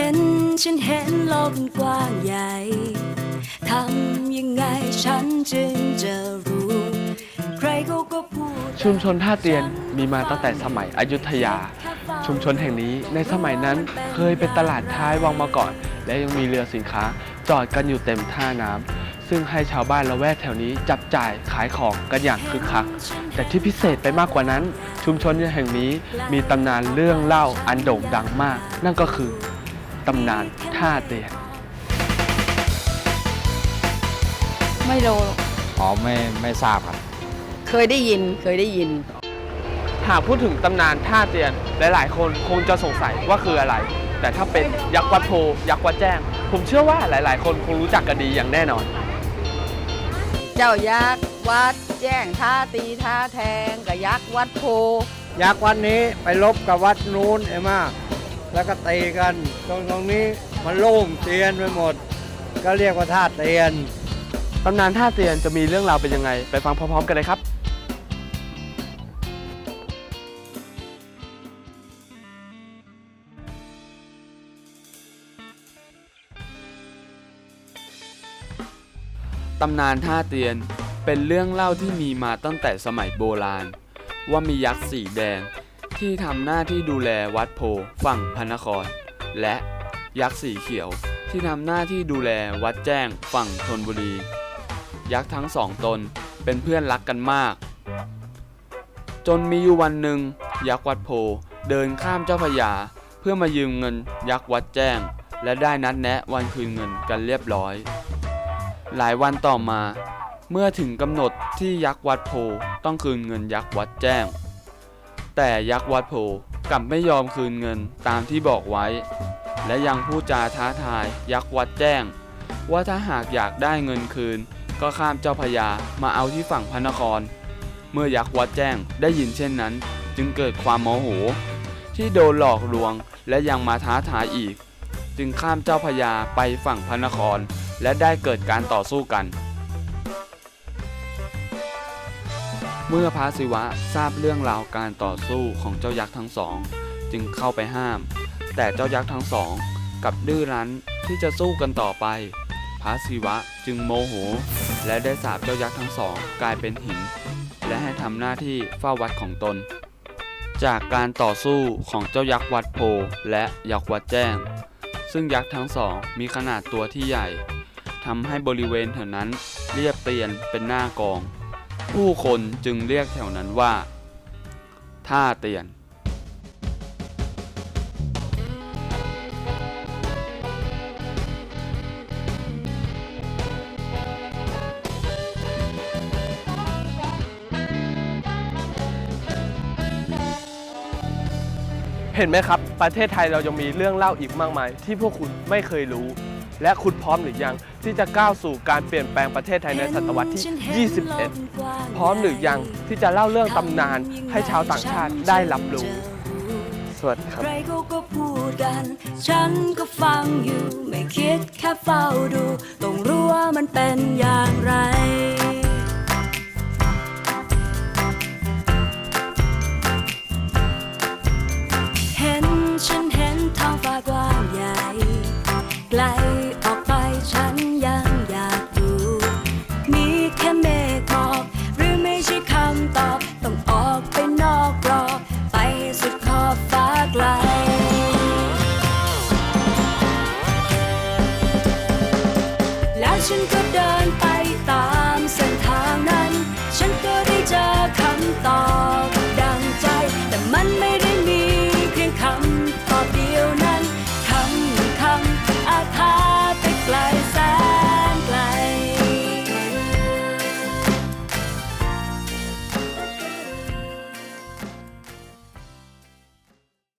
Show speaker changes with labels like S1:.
S1: ห็น ฉันเห็นโลกมันกว้างใหญ่ ทำยังไงฉันจึงจะรู้ ใครเขาก็พูด
S2: ชุมชนท่าเตียนมีมาตั้งแต่สมัยอยุธยา ชุมชนแห่งนี้ในสมัยนั้นเคยเป็นตลาดท้ายวังมาก่อน และยังมีเรือสินค้า จอดกันอยู่เต็มท่าน้ำซึ่งให้ชาวบ้านละแวกแถวนี้จับจ่ายขายของกันอย่างคึกคัก แต่ที่พิเศษไปมากกว่านั้น ชุมชนแห่งนี้มีตำนานเรื่องเล่าอันโด่งดังมาก นั่นก็คือ ตำนานท่าเตียน
S3: ไม่รู้
S4: อ๋อไม่ไม่ทราบครับ
S3: เคยได้ยินเคยได้ยิน
S2: หากพูดถึงตำนานท่าเตียน หลาย ๆ คนคงจะสงสัยว่าคืออะไร แต่ถ้าเป็นยักษ์วัดโพยักษ์วัดแจ้ง ผมเชื่อว่าหลาย ๆ คนคงรู้จักกันดีอย่างแน่นอน
S3: เจ้ายักษ์วัดแจ้งท่าตีท่าแทงกับยักษ์วัดโพ
S5: ยักษ์วัดนี้ไปลบกับวัดนู้นไอ้มาก แล้วก็ตีกันตรงตรงนี้มันโล่งเตียนไปหมด ก็เรียกว่าท่าเตียน
S2: ตำนานท่าเตียนจะมีเรื่องราวเป็นยังไง ไปฟังพร้อมๆกันเลยครับ ตำนานท่าเตียนเป็นเรื่องเล่าที่มีมาตั้งแต่สมัยโบราณ ว่ามียักษ์สีแดง ที่ทำหน้าที่ดูแลวัดโพฝั่งพระนคร และยักษ์สีเขียวที่ทำหน้าที่ดูแลวัดแจ้งฝั่งธนบุรี ยักษ์ทั้งสองตนเป็นเพื่อนรักกันมาก จนมีอยู่วันหนึ่ง ยักษ์วัดโพเดินข้ามเจ้าพยา เพื่อมายืมเงินยักษ์วัดแจ้ง และได้นัดแนะวันคืนเงินกันเรียบร้อย หลายวันต่อมา เมื่อถึงกำหนดที่ยักษ์วัดโพต้องคืนเงินยักษ์วัดแจ้ง แต่ยักษ์วัดโพกลับไม่ยอมคืนเงินตามที่บอกไว้ และยังพูดจาท้าทายยักษ์วัดแจ้ง ว่าถ้าหากอยากได้เงินคืน ก็ข้ามเจ้าพระยามาเอาที่ฝั่งพระนคร เมื่อยักษ์วัดแจ้งได้ยินเช่นนั้น จึงเกิดความโมโห ที่โดนหลอกลวงและยังมาท้าทายอีก จึงข้ามเจ้าพระยาไปฝั่งพระนคร และได้เกิดการต่อสู้กัน เมื่อพระศิวะทราบเรื่องราวการต่อสู้ของเจ้ายักษ์ทั้งสอง จึงเข้าไปห้าม แต่เจ้ายักษ์ทั้งสองกับดื้อรั้นที่จะสู้กันต่อไป พระศิวะจึงโมโห และได้สาปเจ้ายักษ์ทั้งสองกลายเป็นหิน และให้ทำหน้าที่เฝ้าวัดของตน จากการต่อสู้ของเจ้ายักษ์วัดโพและยักษ์วัดแจ้ง ซึ่งยักษ์ทั้งสองมีขนาดตัวที่ใหญ่ทำให้บริเวณแถวนั้นเรียบเตียนเป็นหน้ากอง ผู้คนจึงเรียกแถวนั้นว่า ท่าเตียน เห็นไหมครับ ประเทศไทยเรายังมีเรื่องเล่าอีกมากมาย ที่พวกคุณไม่เคยรู้ และคุณพร้อมหรือยังที่จะก้าวสู่การเปลี่ยนแปลงประเทศไทยในศตวรรษที่ 21 พร้อมหรือยังที่จะเล่าเรื่องตำนานให้ชาวต่างชาติได้รับรู้ สวัสดีครับ
S1: ใครเขาก็พูดกัน ฉันก็ฟังอยู่ไม่คิดแค่เฝ้าดู ต้องรู้ว่ามันเป็นอย่างไร ฉันก็เดินไปตามเส้นทางนั้น ฉันก็ได้เจอคำตอบดังใจ แต่มัน